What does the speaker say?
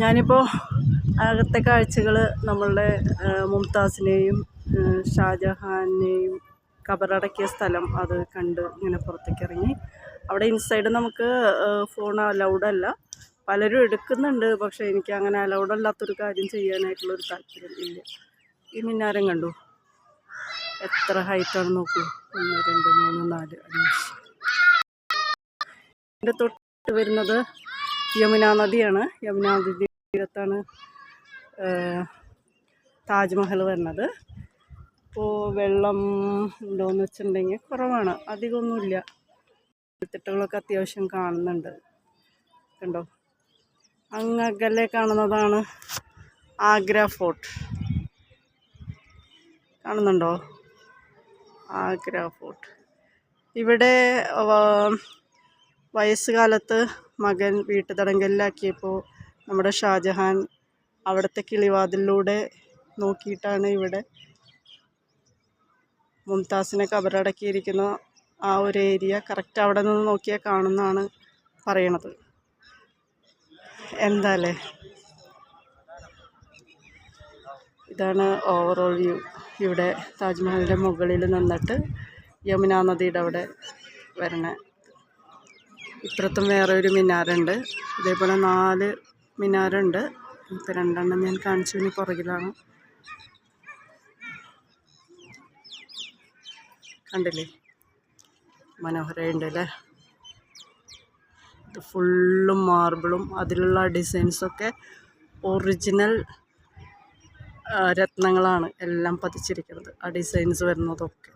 ഞാനിപ്പോൾ അകത്തെ കാഴ്ചകൾ നമ്മളുടെ മുംതാസിനെയും ഷാജഹാനെയും കബറടക്കിയ സ്ഥലം അത് കണ്ട് ഇങ്ങനെ പുറത്തേക്ക് ഇറങ്ങി അവിടെ ഇൻസൈഡ് നമുക്ക് ഫോൺ അലൗഡ് അല്ല. പലരും എടുക്കുന്നുണ്ട് പക്ഷേ എനിക്ക് അങ്ങനെ അലൗഡ് അല്ലാത്തൊരു കാര്യം ചെയ്യാനായിട്ടുള്ളൊരു താല്പര്യം ഇല്ല. ഈ മിന്നാരം കണ്ടു? എത്ര ഹൈറ്റാണ് നോക്കൂ. ഒന്ന് രണ്ട് മൂന്ന് നാല് അഞ്ച്. എന്റെ തൊട്ട് വരുന്നത് യമുനാ നദിയാണ്. യമുനാ നദി തീരത്താണ് താജ്മഹൽ വരുന്നത്. ഇപ്പോൾ വെള്ളം ഉണ്ടോയെന്ന് വെച്ചിട്ടുണ്ടെങ്കിൽ കുറവാണ്. അധികമൊന്നുമില്ല. തിട്ടകളൊക്കെ അത്യാവശ്യം കാണുന്നുണ്ട്. കണ്ടോ? അങ്ങകലെ കാണുന്നതാണ് ആഗ്ര ഫോർട്ട്. കാണുന്നുണ്ടോ? ആഗ്ര ഫോർട്ട്. ഇവിടെ വയസ്സുകാലത്ത് മകൻ വീട്ടുതടങ്കലിലാക്കിയപ്പോൾ നമ്മുടെ ഷാജഹാൻ അവിടുത്തെ കിളിവാതിലൂടെ നോക്കിയിട്ടാണ് ഇവിടെ മുംതാസിനെ കബറടക്കിയിരിക്കുന്ന ആ ഒരു ഏരിയ കറക്റ്റ് അവിടെ നിന്ന് നോക്കിയാൽ കാണുന്നതാണ് പറയണത്. എന്താല്ലേ? ഇതാണ് ഓവറോൾ വ്യൂ ഇവിടെ താജ്മഹലിന്റെ മുകളിൽ നിന്നിട്ട് യമുന നദിയുടെ അവിടെ വരണ ഇപ്പുറത്തും വേറെ ഒരു മിനാരുണ്ട് ഇതേപോലെ നാല് മിനാരുണ്ട് ഇപ്പം രണ്ടെണ്ണം ഞാൻ കാണിച്ചു ഇനി പുറകിലാണ്. കണ്ടില്ലേ? മനോഹരമുണ്ട് അല്ലേ? ഇത് ഫുള്ളും മാർബിളും അതിലുള്ള ഡിസൈൻസൊക്കെ ഒറിജിനൽ രത്നങ്ങളാണ് എല്ലാം പതിച്ചിരിക്കുന്നത് ആ ഡിസൈൻസ് വരുന്നതൊക്കെ.